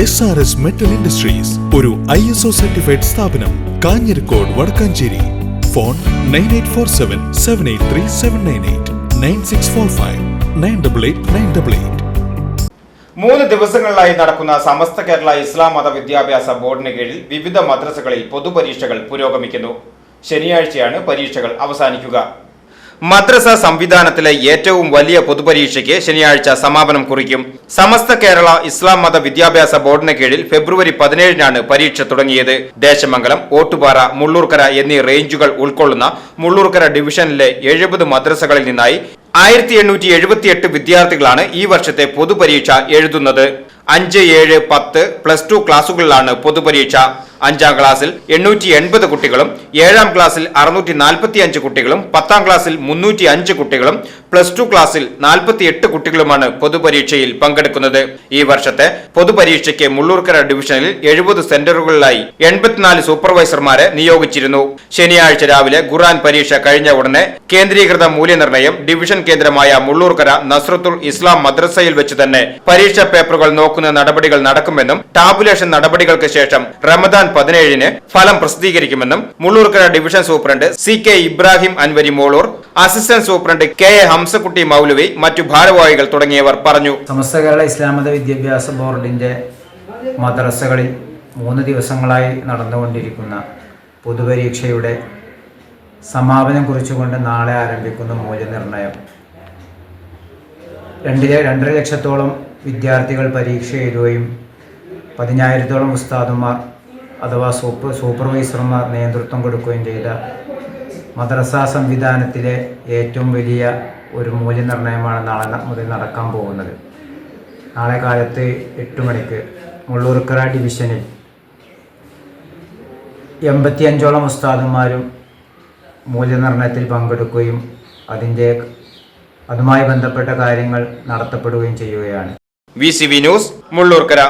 S R S metal industries ഒരു I S O certified സ്ഥാപനം Kanjirakode Vadakkanchery. Phone nine eight four seven seven eight three seven nine eight nine six four five nine double eight nine double eight മൂന്ന് ദിവസങ്ങളിലായി നടക്കുന്ന സമസ്ത കേരള ഇസ്ലാം മത വിദ്യാഭ്യാസ ബോർഡിന് കീഴിൽ വിവിധ മദ്രസകളിൽ പൊതുപരീക്ഷകൾ പുരോഗമിക്കുന്നു. ശനിയാഴ്ചയാണ് പരീക്ഷകൾ അവസാനിക്കുക. മദ്രസ സംവിധാനത്തിലെ ഏറ്റവും വലിയ പൊതുപരീക്ഷയ്ക്ക് ശനിയാഴ്ച സമാപനം കുറിക്കും. സമസ്ത കേരള ഇസ്ലാം മത വിദ്യാഭ്യാസ ബോർഡിന് കീഴിൽ ഫെബ്രുവരി പതിനേഴിനാണ് പരീക്ഷ തുടങ്ങിയത്. ദേശമംഗലം ഓട്ടുപാറ മുള്ളൂർക്കര എന്നീ റേഞ്ചുകൾ ഉൾക്കൊള്ളുന്ന മുള്ളൂർക്കര ഡിവിഷനിലെ എഴുപത് മദ്രസകളിൽ നിന്നായി ആയിരത്തി എണ്ണൂറ്റി എഴുപത്തിയെട്ട് വിദ്യാർത്ഥികളാണ് ഈ വർഷത്തെ പൊതുപരീക്ഷ എഴുതുന്നത്. അഞ്ച് ഏഴ് പത്ത് പ്ലസ് ടു ക്ലാസുകളിലാണ് പൊതുപരീക്ഷ. അഞ്ചാം ക്ലാസ്സിൽ എണ്ണൂറ്റി എൺപത് കുട്ടികളും ഏഴാം ക്ലാസ്സിൽ അറുന്നൂറ്റി നാൽപ്പത്തി അഞ്ച് കുട്ടികളും പത്താം ക്ലാസ്സിൽ മുന്നൂറ്റി അഞ്ച് കുട്ടികളും പ്ലസ് ടു ക്ലാസ്സിൽ നാൽപ്പത്തി എട്ട് കുട്ടികളുമാണ് പൊതുപരീക്ഷയിൽ പങ്കെടുക്കുന്നത്. ഈ വർഷത്തെ പൊതുപരീക്ഷയ്ക്ക് മുള്ളൂർക്കര ഡിവിഷനിൽ എഴുപത് സെന്ററുകളിലായി എൺപത്തിനാല് സൂപ്പർവൈസർമാരെ നിയോഗിച്ചിരുന്നു. ശനിയാഴ്ച രാവിലെ ഖുറാൻ പരീക്ഷ കഴിഞ്ഞ ഉടനെ കേന്ദ്രീകൃത മൂല്യനിർണയം ഡിവിഷൻ കേന്ദ്രമായ മുള്ളൂർക്കര നസ്രത്തുൽ ഇസ്ലാം മദ്രസയിൽ വെച്ച് തന്നെ പരീക്ഷാ പേപ്പറുകൾ നോക്കുന്ന നടപടികൾ നടക്കുമെന്നും ടാബുലേഷൻ നടപടികൾക്ക് ശേഷം റമദാൻ പതിനേഴിന് ഫലം പ്രസിദ്ധീകരിക്കുമെന്നും Mullurkara division superintendent C K Ibrahim Anvari Molur assistant superintendent K A Hamsakutty Moulavi മറ്റു ഭാരവാഹികൾ തുടങ്ങിയവർ പറഞ്ഞു. സമസ്ത കേരള ഇസ്ലാം മത വിദ്യാഭ്യാസ ബോർഡിന്റെ മദ്രസകളിൽ മൂന്ന് ദിവസങ്ങളായി നടന്നുകൊണ്ടിരിക്കുന്ന പൊതുപരീക്ഷയുടെ സമാപനം കുറിച്ചുകൊണ്ട് നാളെ ആരംഭിക്കുന്ന മൂല്യനിർണയം. രണ്ട് രണ്ടര ലക്ഷത്തോളം വിദ്യാർത്ഥികൾ പരീക്ഷ എഴുതുകയും പതിനായിരത്തോളം ഉസ്താദുമാർ അഥവാ സൂപ്പർ സൂപ്പർവൈസർമാർ നേതൃത്വം കൊടുക്കുകയും ചെയ്ത മദ്രസ സംവിധാനത്തിലെ ഏറ്റവും വലിയ ഒരു മൂല്യനിർണയമാണ് നാളെ മുതൽ നടക്കാൻ പോകുന്നത്. നാളെ കാലത്ത് എട്ട് മണിക്ക് മുള്ളൂർക്കര ഡിവിഷനിൽ എൺപത്തിയഞ്ചോളം ഉസ്താദന്മാരും മൂല്യനിർണയത്തിൽ പങ്കെടുക്കുകയും അതിന്റെ അതുമായി ബന്ധപ്പെട്ട കാര്യങ്ങൾ നടത്തപ്പെടുകയും ചെയ്യുകയാണ്. V C V news Mullurkara.